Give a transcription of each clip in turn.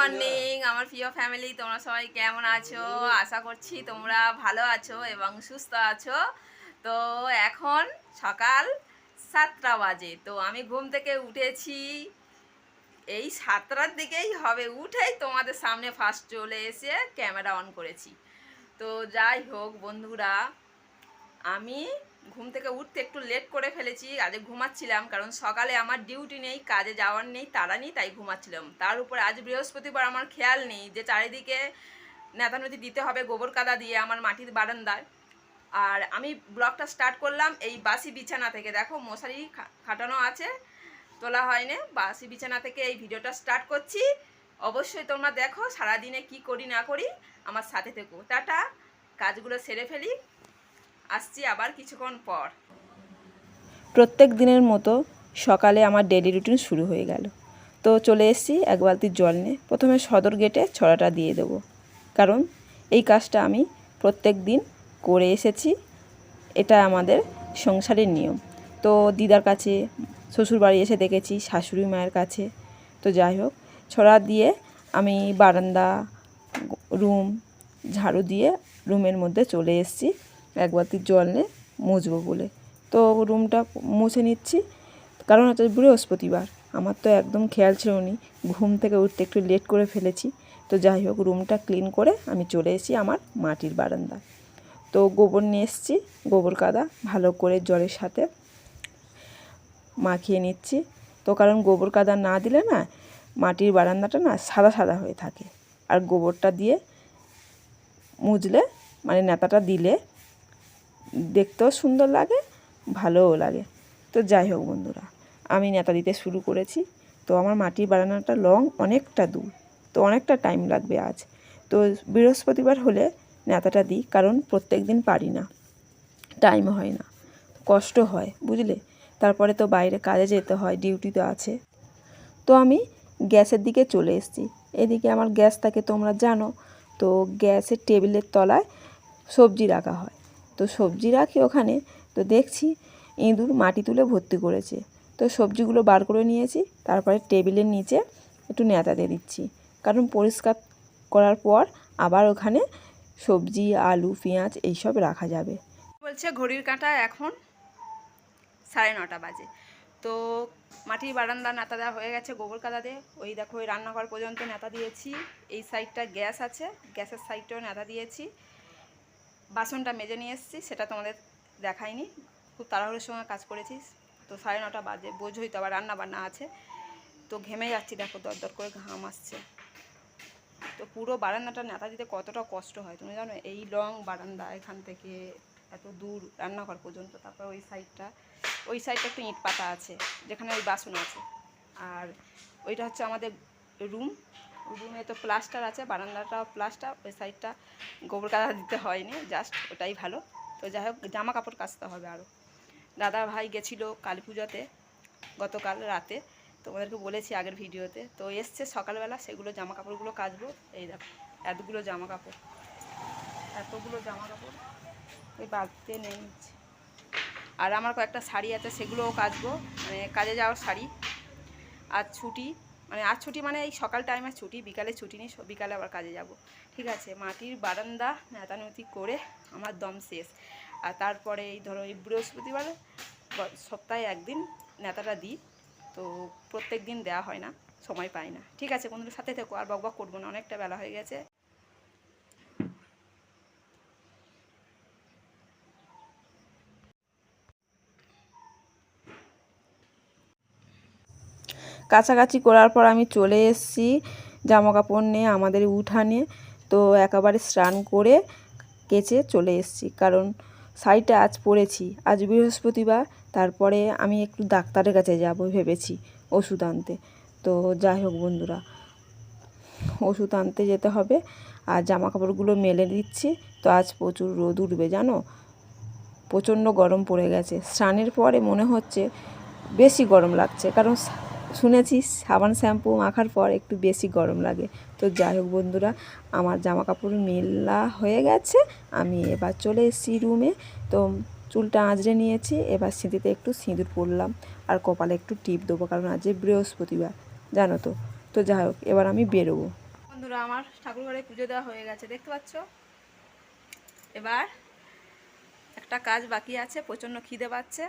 Morning আমার প্রিয় family তোমরা সবাই কেমন আছো? আশা করছি তোমরা ভালো আছো এবং সুস্থ আছো। তো এখন সকাল সাতটা বাজে, তো আমি ঘুম থেকে উঠেছি। এই সাতটার দিকেই হবে, উঠেই তোমাদের সামনে ফার্স্ট চলে এসে ক্যামেরা অন করেছি। তো যাই হোক বন্ধুরা, আমি ঘুম থেকে উঠতে একটু লেট করে ফেলেছি, আজ ঘুমাচ্ছিলাম, কারণ সকালে আমার ডিউটি নেই, কাজে যাওয়ার নেই, তারা নেই, তাই ঘুমাচ্ছিলাম। তার উপরে আজ বৃহস্পতিবার আমার খেয়াল নেই যে চারিদিকে নেতানতি দিতে হবে গোবর কাদা দিয়ে আমার মাটির বারান্দায়। আর আমি ব্লগটা স্টার্ট করলাম এই বাসি বিছানা থেকে। দেখো, মশারি খাটানো আছে, তোলা হয়নি, বাসি বিছানা থেকে এই ভিডিওটা স্টার্ট করছি। অবশ্যই তোমরা দেখো সারাদিনে কি করি না করি, আমার সাথে থেকো। টাটা, কাজগুলো সেরে ফেলি। আসছি আবার কিছুক্ষণ পর। প্রত্যেক দিনের মতো সকালে আমার ডেলি রুটিন শুরু হয়ে গেল। তো চলে এসেছি এক বালতি জল নিয়ে। প্রথমে সদর গেটে ছড়াটা দিয়ে দেবো। কারণ এই কাজটা আমি প্রত্যেক দিন করে এসেছি। এটা আমাদের সংসারের নিয়ম। তো দিদার কাছে, শ্বশুরবাড়ি এসে দেখেছি, শাশুড়ি মায়ের কাছে। তো যাই হোক, ছড়া দিয়ে আমি বারান্দা, রুম, ঝাড়ু দিয়ে রুমের মধ্যে চলে এসেছি। এক বালতি জল নিয়ে মুছবো বলে। তো রুমটা মুছে নিচ্ছি। কারণ হচ্ছে বৃহস্পতিবার। আমার তো একদম খেয়াল ছিল নি। ঘুম থেকে উঠতে একটু লেট করে ফেলেছি। তো যাই হোক, রুমটা ক্লিন করে আমি চলে এসেছি আমার মাটির বারান্দা। তো গোবর নিয়ে এসেছি, গোবর কাদা ভালো করে জলের সাথে মাখিয়ে নিচ্ছি। তো কারণ গোবর কাদা না দিলে না মাটির বারান্দাটা না সাদা সাদা হয়ে থাকে। আর গোবরটা দিয়ে মুজলে মানে নেতাটা দিলে দেখতেও সুন্দর লাগে, ভালোও লাগে। তো যাই হোক বন্ধুরা, আমি নেতা দিতে শুরু করেছি। তো আমার মাটির বানানোটা লং অনেকটা দূর। তো অনেকটা টাইম লাগবে আজ। তো বৃহস্পতিবার হলে নেতাটা দিই, কারণ প্রত্যেক দিন পারি না। টাইম হয় না। কষ্ট হয়, বুঝলে? তারপরে তো বাইরে কাজে যেতে হয় ডিউটি তো আছে। তো আমি গ্যাসের দিকে চলে এসেছি। এদিকে আমার গ্যাস থাকে, তোমরা জানো। তো গ্যাসের টেবিলের তলায় সবজি রাখা হয়। তো সবজি রাখি ওখানে। তো দেখছি ইঁদুর মাটি তুলে ভর্তি করেছে। তো সবজিগুলো বার করে নিয়েছি, তারপরে টেবিলের নিচে একটু নেতা দিয়ে দিচ্ছি। কারণ পরিষ্কার করার পর আবার ওখানে সবজি, আলু, পেঁয়াজ এইসব রাখা যাবে। বলছে ঘড়ির কাঁটা এখন সাড়ে নটা বাজে। তো মাটির বারান্দা নেতা দেওয়া হয়ে গেছে গোবর কাদা দিয়ে। ওই দেখো, ওই রান্নাঘর পর্যন্ত নেতা দিয়েছি। এই সাইডটা গ্যাস আছে, গ্যাসের সাইডটাও নেতা দিয়েছি। বাসনটা মেজে নিয়ে এসেছি, সেটা তোমাদের দেখাইনি। খুব তাড়াহুড়োর সঙ্গে কাজ করেছি তো সাড়ে নটা বাজে, বোঝোই তো আবার রান্না বান্না আছে। তো ঘেমে যাচ্ছি, দেখো দরদর করে ঘাম আসছে। তো পুরো বারান্দাটা নেতা দিতে কতটা কষ্ট হয়, তুমি জানো? এই লং বারান্দা এখান থেকে এত দূর রান্নাঘর পর্যন্ত, তারপর ওই সাইডটা ওই সাইডটা একটু ইট পাতা আছে, যেখানে ওই বাসন আছে। আর ওইটা হচ্ছে আমাদের রুম রুমে তো প্লাস্টার আছে, বারান্দাটাও প্লাস্টার, ওই সাইডটা গোবর কাদা দিতে হয়নি জাস্ট ওটাই ভালো। তো যাই হোক, জামা কাপড় কাচতে হবে আরও দাদা ভাই গেছিল কালী পুজোতে, গতকাল রাতে। তোমাদেরকে বলেছি আগের ভিডিওতে। তো এসছে সকালবেলা, সেগুলো জামা কাপড়গুলো কাচবো। এই দেখো, এতগুলো জামা কাপড়। এতগুলো জামা কাপড়, ওই বাড়িতে নিয়ে নিচ্ছে। আর আমার কয়েকটা শাড়ি আছে, সেগুলোও কাচবো। মানে কাজে যাওয়ার শাড়ি। আর ছুটি মানে আর ছুটি মানে এই সকাল টাইমে ছুটি, বিকালে ছুটি নেই বিকালে আবার কাজে যাব। ঠিক আছে, মাটির বারান্দা নেতানুতি করে আমার দম শেষ। আর তারপরে এই ধরো এই বৃহস্পতিবার সপ্তাহে একদিন নেতাটা দিই, তো প্রত্যেক দিন দেওয়া হয় না, সময় পাই না। ঠিক আছে বন্ধুদের সাথে থেকো, আর বকবক করব না, অনেকটা বেলা হয়ে গেছে। কাছাকাছি করার পর আমি চলে এসেছি জামা কাপড় নিয়ে, আমাদের উঠানে তো একেবারে স্নান করে কেচে চলে এসেছি। কারণ শাড়িটা আজ পরেছি, আজ বৃহস্পতিবার। তারপরে আমি একটু ডাক্তারের কাছে যাব ভেবেছি ওষুধ আনতে। তো যাই হোক বন্ধুরা, ওষুধ আনতে যেতে হবে। আর জামা কাপড়গুলো মেলে দিচ্ছি। তো আজ প্রচুর রোদ উঠবে, জানো? প্রচণ্ড গরম পড়ে গেছে। স্নানের পরে মনে হচ্ছে বেশি গরম লাগছে। কারণ শুনেছি সাবান শ্যাম্পু মাখার পর একটু বেশি গরম লাগে। তো যাই হোক বন্ধুরা, আমার জামা কাপড় মেলা হয়ে গেছে। আমি এবার চলে এসেছি রুমে তো চুলটা আঁচড়ে নিয়েছি, এবার সিঁথিতে একটু সিঁদুর পরলাম। আর কপালে একটু টিপ দেবো, কারণ আজ বৃহস্পতিবার, জানো তো। তো যাই হোক, এবার আমি বেরোবো। বন্ধুরা, আমার ঠাকুর ঘরে পুজো দেওয়া হয়ে গেছে, দেখতে পাচ্ছ? এবার একটা কাজ বাকি আছে, প্রচণ্ড খিদে পাচ্ছে।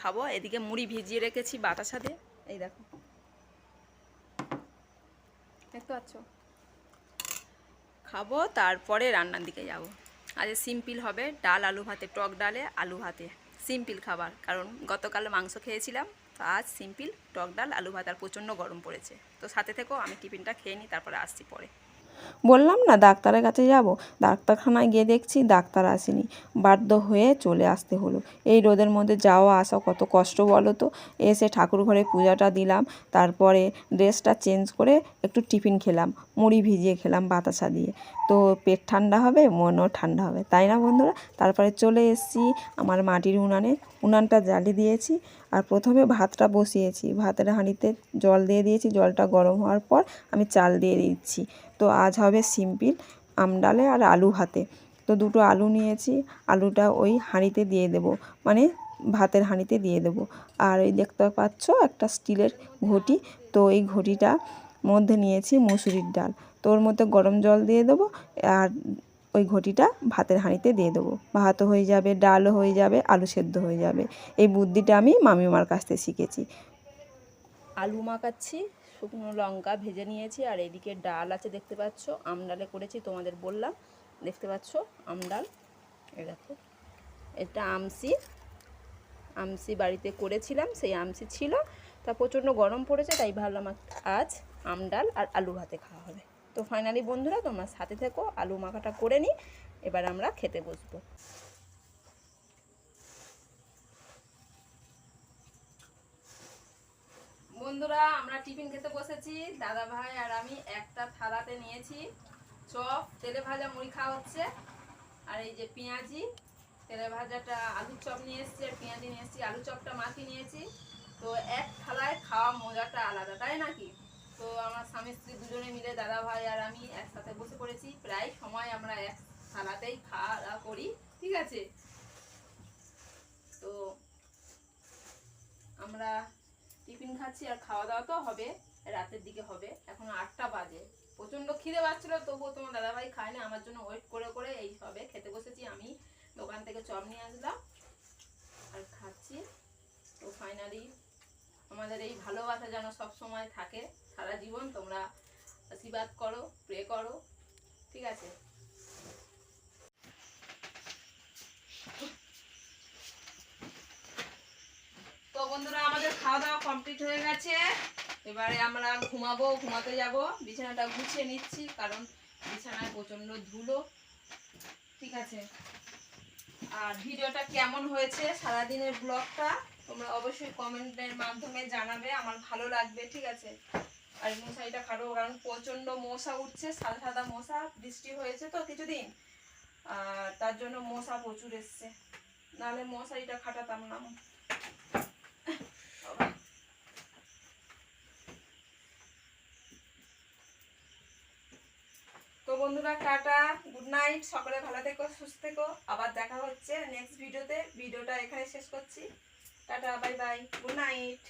খাব, এদিকে মুড়ি ভিজিয়ে রেখেছি বাতাসা দিয়ে। এই দেখো। দেখতে পাচ্ছ? খাব, তারপরে রান্নার দিকে যাব। আজ সিম্পল হবে, ডাল, আলু ভাতে, টক ডালে আলু ভাতে। সিম্পল খাবার, কারণ গতকাল মাংস খেয়েছিলাম, তো আজ সিম্পল টক ডাল, আলু ভাত, আর প্রচণ্ড গরম পড়েছে। তো সাথে থেকেও আমি টিফিনটা খেয়ে নিই, তারপরে আসছি পরে। বললাম, না, ডাক্তারের কাছে যাব। ডাক্তারখানায় গিয়ে দেখছি ডাক্তার আসেনি। বাধ্য হয়ে চলে আসতে হলো। এই রোদের মধ্যে যাওয়া আসা কত কষ্ট বলো তো? এসে ঠাকুর ঘরে পূজাটা দিলাম, তারপরে ড্রেসটা চেঞ্জ করে একটু টিফিন খেলাম। মুড়ি ভিজিয়ে খেলাম বাতাসা দিয়ে। তো পেট ঠান্ডা হবে, মনও ঠান্ডা হবে। তাই না বন্ধুরা? তারপরে চলে এসেছি আমার মাটির উনানে। উনানটা জ্বালিয়ে দিয়েছি আর প্রথমে ভাতটা বসিয়েছি। ভাতের হাঁড়িতে জল দিয়ে দিয়েছি। জলটা গরম হওয়ার পর আমি চাল দিয়ে দিচ্ছি। তো আজ হবে সিম্পল আমডালে আর আলু ভাতে। তো দুটো আলু নিয়েছি। আলুটা ওই হাঁড়িতে দিয়ে দেব। মানে ভাতের হাঁড়িতে দিয়ে দেব। আর ওই দেখতে পাচ্ছ একটা স্টিলের ঘটি। তো এই ঘটিটা মধ্যে নিয়েছি মুসুরির ডাল। তো ওর মধ্যে গরম জল দিয়ে দেবো আর ওই ঘটিটা ভাতের হাঁড়িতে দিয়ে দেবো। ভাতও হয়ে যাবে, ডালও হয়ে যাবে, আলু সেদ্ধ হয়ে যাবে। এই বুদ্ধিটা আমি মামিমার কাছ থেকে শিখেছি। আলু মাখাচ্ছি, শুকনো লঙ্কা ভেজে নিয়েছি আর এদিকে ডাল আছে দেখতে পাচ্ছ আমডালে করেছি তোমাদের বললাম। দেখতে পাচ্ছ আমডাল এই দেখো। এটা আমসি আমসি বাড়িতে করেছিলাম, সেই আমসি ছিল। তা প্রচণ্ড গরম পড়েছে, তাই ভাবলাম আজ- আজ ডাল আর আলু ভাতে খাওয়া হবে। তো ফাইনালি বন্ধুরা, তোমরা সাথে থেকো, আলু মাখাটা করে নিই এবার আমরা খেতে বসবো। বন্ধুরা, আমরা টিফিন খেতে বসেছি। দাদা ভাই আর আমি একটা থালাতে নিয়েছি। চপ, তেলে ভাজা মুড়ি খাওয়া হচ্ছে। আর এই যে পেঁয়াজি, তেলে ভাজাটা আলুর চপ নিয়ে এসেছি আর পেঁয়াজি নিয়ে এসেছি। আলু চপটা মাখি নিয়েছি। তো এক থালায় খাওয়া মজাটা আলাদা, তাই নাকি? তো আমার স্বামী স্ত্রী দুজনে মিলে দাদা ভাই আর আমি একসাথে বসে পড়েছি। প্রায় সময় আমরা এক থালাতেই খাওয়া দাওয়া করি, ঠিক আছে? তো আমরা টিফিন খাচ্ছি আর খাওয়া দাওয়া তো হবে, রাতের দিকে হবে। এখন আটটা বাজে। প্রচণ্ড খিদে পাচ্ছিল, তবুও তোমার দাদাভাই খায় না, আমার জন্য ওয়েট করে করে এই সবে খেতে বসেছি। আমি দোকান থেকে চপ নিয়ে আসলাম আর খাচ্ছি। তো ফাইনালি আমাদের এই ভালোবাসা যেন সব সময় থাকে। সারা জীবন তোমরা আশীর্বাদ করো প্রে করো, ঠিক আছে? তো বন্ধুরা, আমাদের খাওয়া দাওয়া কমপ্লিট হয়ে গেছে। এবারে আমরা ঘুমাবো, ঘুমাতে যাব। বিছানাটা গুছিয়ে নিচ্ছি, কারণ বিছানায় প্রচণ্ড ধুলো, ঠিক আছে? আর ভিডিওটা কেমন হয়েছে সারাদিনের ব্লগটা, তোমরা অবশ্যই কমেন্টের মাধ্যমে জানাবে, আমার ভালো লাগবে, ঠিক আছে? আর মশারিটা খাটো কারণ প্রচণ্ড মশা উঠছে, সাদা সাদা মশা, বৃষ্টি হয়েছে তো কিছুদিন। আর তার জন্য মশা প্রচুর এসছে। নাহলে মশারিটা খাটাতাম না তো বন্ধুরা, টাটা, গুড নাইট, সকলে ভালো থেকো, সুস্থ থেকো। আবার দেখা হচ্ছে নেক্সট ভিডিওতে ভিডিওটা এখানে শেষ করছি। Tata bye bye good night.